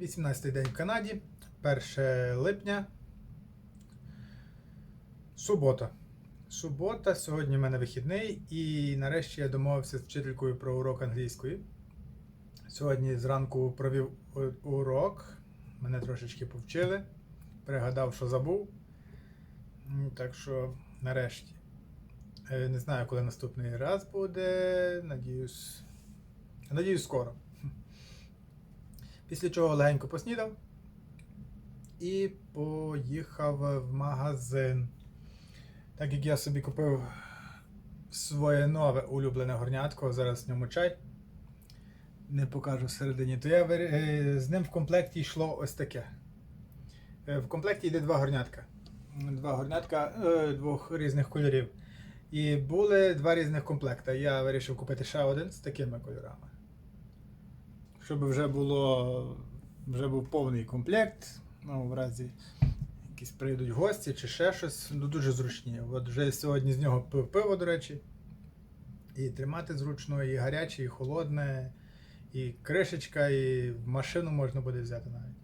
18 день в Канаді, 1 липня. Субота. Субота, сьогодні в мене вихідний, і нарешті я домовився з вчителькою про урок англійської. Сьогодні зранку провів урок, мене трошечки повчили, пригадав, що забув. Так що, нарешті. Е, Не знаю, коли наступний раз буде. Надіюсь. Надіюсь, скоро. Після чого легенько поснідав і поїхав в магазин. Так як я собі купив своє нове улюблене горнятко, зараз в ньому чай. Не покажу всередині, то я е, з ним в комплекті йшло ось таке. Е, В комплекті йде два горнятка. Два горнятка е, двох різних кольорів. І були два різних комплекта. Я вирішив купити ще один з такими кольорами. Щоб вже було вже був повний комплект. Ну, в разі якісь прийдуть гості чи ще щось. Ну, дуже зручні. От вже сьогодні з нього пив пиво, до речі. І тримати зручно, і гаряче, і холодне, і кришечка, і машину можна буде взяти навіть.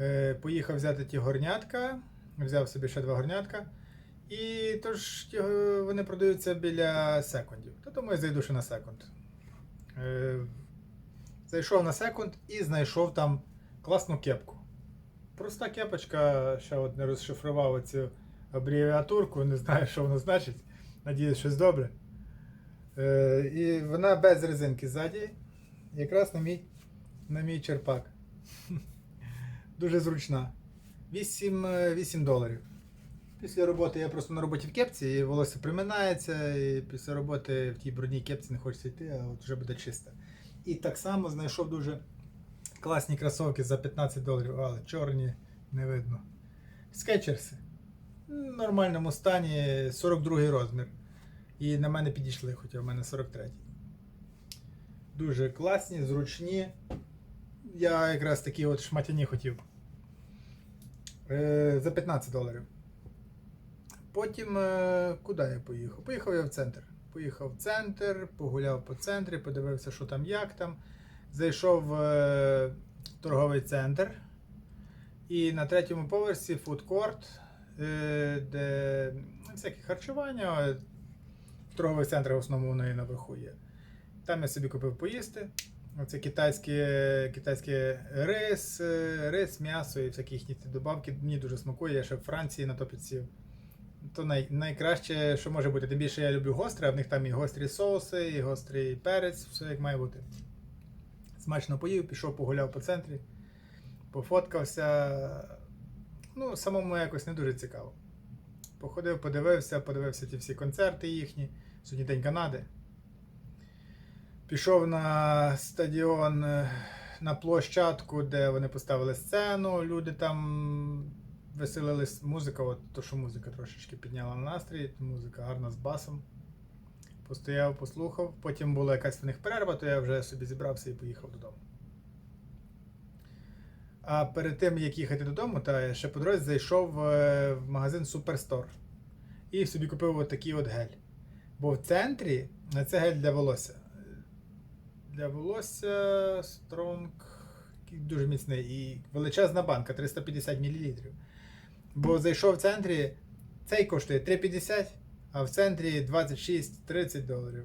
Е, поїхав взяти ті горнятка, взяв собі ще два горнятка. І тож вони продаються біля секундів. То тому я зайду ще на секунд. Е, зайшов на секунд і знайшов там класну кепку. Проста кепочка, ще от не розшифрував цю абревіатурку, не знаю, що воно значить. Надіюсь, щось добре. Е, і вона без резинки ззаді, якраз на мій, на мій черпак. Дуже зручна. 8, е, 8 доларів. Після роботи я просто на роботі в кепці, і волосся приминається, і після роботи в тій брудній кепці не хочеться йти, а от вже буде чисто. І так само знайшов дуже класні кросовки за 15 доларів, але чорні не видно. Скетчерси. В нормальному стані 42 розмір. І на мене підійшли, хоча в мене 43. Дуже класні, зручні. Я якраз такі от шматяні хотів. Е, за 15 доларів. Потім е, куди я поїхав? Поїхав я в центр. Поїхав в центр, погуляв по центрі, подивився, що там, як там. Зайшов в е, торговий центр. І на третьому поверсі фудкорт, е, де всякі харчування. В торгових центрах в основному вони наверху є. Там я собі купив поїсти. Оце китайський, китайський рис, е, рис, м'ясо і всякі їхні добавки. Мені дуже смакує, я ще в Франції на то підсів. То най, найкраще, що може бути. Тим більше я люблю гостре, а в них там і гострі соуси, і гострий перець, все як має бути. Смачно поїв, пішов, погуляв по центрі, пофоткався. Ну, самому якось не дуже цікаво. Походив, подивився, подивився ті всі концерти їхні. Сьогодні День Канади. Пішов на стадіон, е, на площадку, де вони поставили сцену. Люди там веселились. Музика, от то, що музика трошечки підняла настрій, музика гарна з басом. Постояв, послухав. Потім була якась в них перерва, то я вже собі зібрався і поїхав додому. А перед тим, як їхати додому, та я ще по дорозі зайшов е, в магазин Superstore і собі купив от такий от гель. Бо в центрі е, це гель для волосся. Для волосся Strong дуже міцний і величезна банка 350 мл. Бо зайшов в центрі, цей коштує 3,50, а в центрі 26-30 доларів.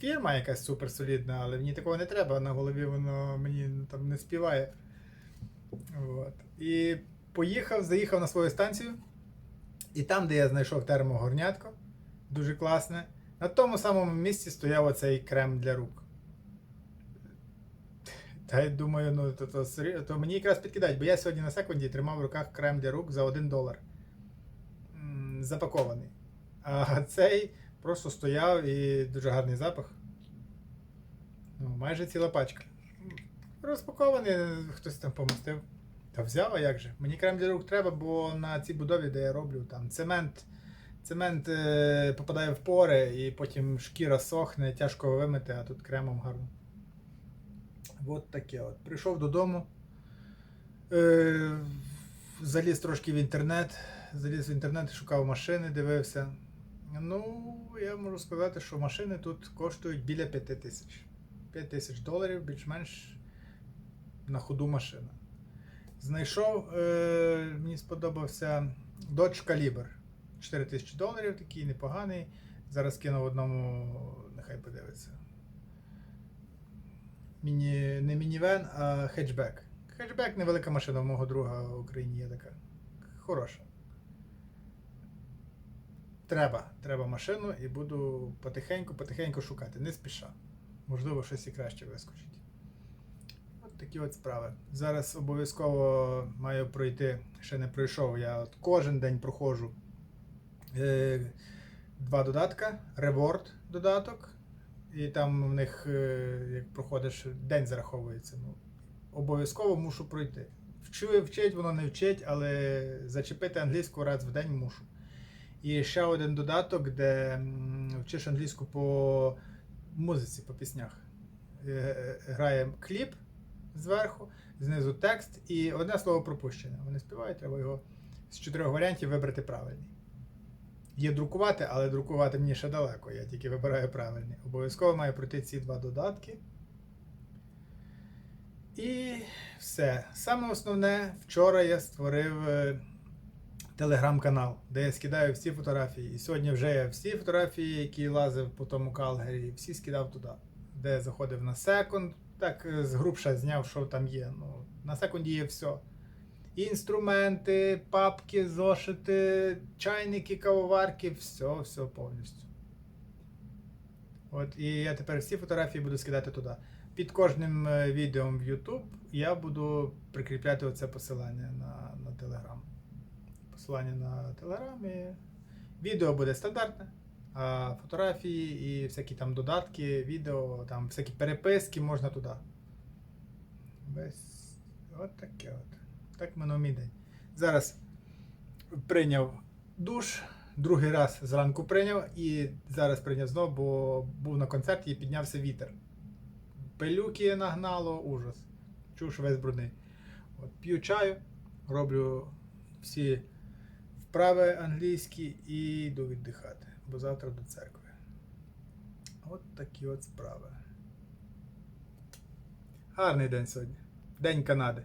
Фірма якась суперсолідна, але мені такого не треба, на голові воно мені ну, там не співає. От. І поїхав, заїхав на свою станцію. І там, де я знайшов термогорнятко, дуже класне, на тому самому місці стояв оцей крем для рук. Та я думаю, ну то, то, то мені якраз підкидають, бо я сьогодні на секунді тримав в руках крем для рук за 1 долар. Запакований. А цей просто стояв і дуже гарний запах. Ну, майже ціла пачка. Розпакований, хтось там помістив. Та взяв, а як же? Мені крем для рук треба, бо на цій будові, де я роблю, там цемент. Цемент е, попадає в пори і потім шкіра сохне, тяжко вимити, а тут кремом гарно. От таке от. Прийшов додому. Е, заліз трошки в інтернет. Заліз в інтернет, шукав машини, дивився. Ну, я можу сказати, що машини тут коштують біля 5 тисяч. 5 тисяч доларів, більш-менш на ходу машина. Знайшов, е, мені сподобався Dodge Caliber. 4 тисячі доларів, такий непоганий. Зараз кинув одному, нехай подивиться. Міні, не мінівен, а хетчбек. Хетчбек невелика машина, у мого друга в Україні є така. Хороша. Треба, треба машину і буду потихеньку-потихеньку шукати, не спіша. Можливо, щось і краще вискочить. От такі от справи. Зараз обов'язково маю пройти, ще не пройшов. Я от кожен день проходжу е, два додатка, Reward додаток. І там в них, е, як проходиш, день зараховується. Ну, обов'язково мушу пройти. Вчу, вчить, воно не вчить, але зачепити англійську раз в день мушу. І ще один додаток, де вчиш англійську по музиці, по піснях. Е, Грає кліп зверху, знизу текст і одне слово пропущене. Вони співають, треба його з чотирьох варіантів вибрати правильний. Є друкувати, але друкувати мені ще далеко, я тільки вибираю правильний. Обов'язково маю пройти ці два додатки. І все. Саме основне, вчора я створив е, телеграм-канал, де я скидаю всі фотографії. І сьогодні вже я всі фотографії, які лазив по тому Калгарі, всі скидав туди, де заходив на секунд. Так е, з грубша зняв, що там є. Ну, на секунді є все. Інструменти, папки, зошити, чайники, кавоварки, все, все повністю. От, і я тепер всі фотографії буду скидати туди. Під кожним е, відео в YouTube я буду прикріпляти оце посилання на, на Telegram. Посилання на Telegram і відео буде стандартне, а фотографії і всякі там додатки, відео, там всякі переписки можна туди. Весь от таке от. Так минув мій день. Зараз прийняв душ, другий раз зранку прийняв і зараз прийняв знову, бо був на концерті і піднявся вітер. Пилюки нагнало, ужас. Чуш весь брудний. От, п'ю чаю, роблю всі вправи англійські і йду віддихати, бо завтра до церкви. От такі от справи. Гарний день сьогодні. День Канади.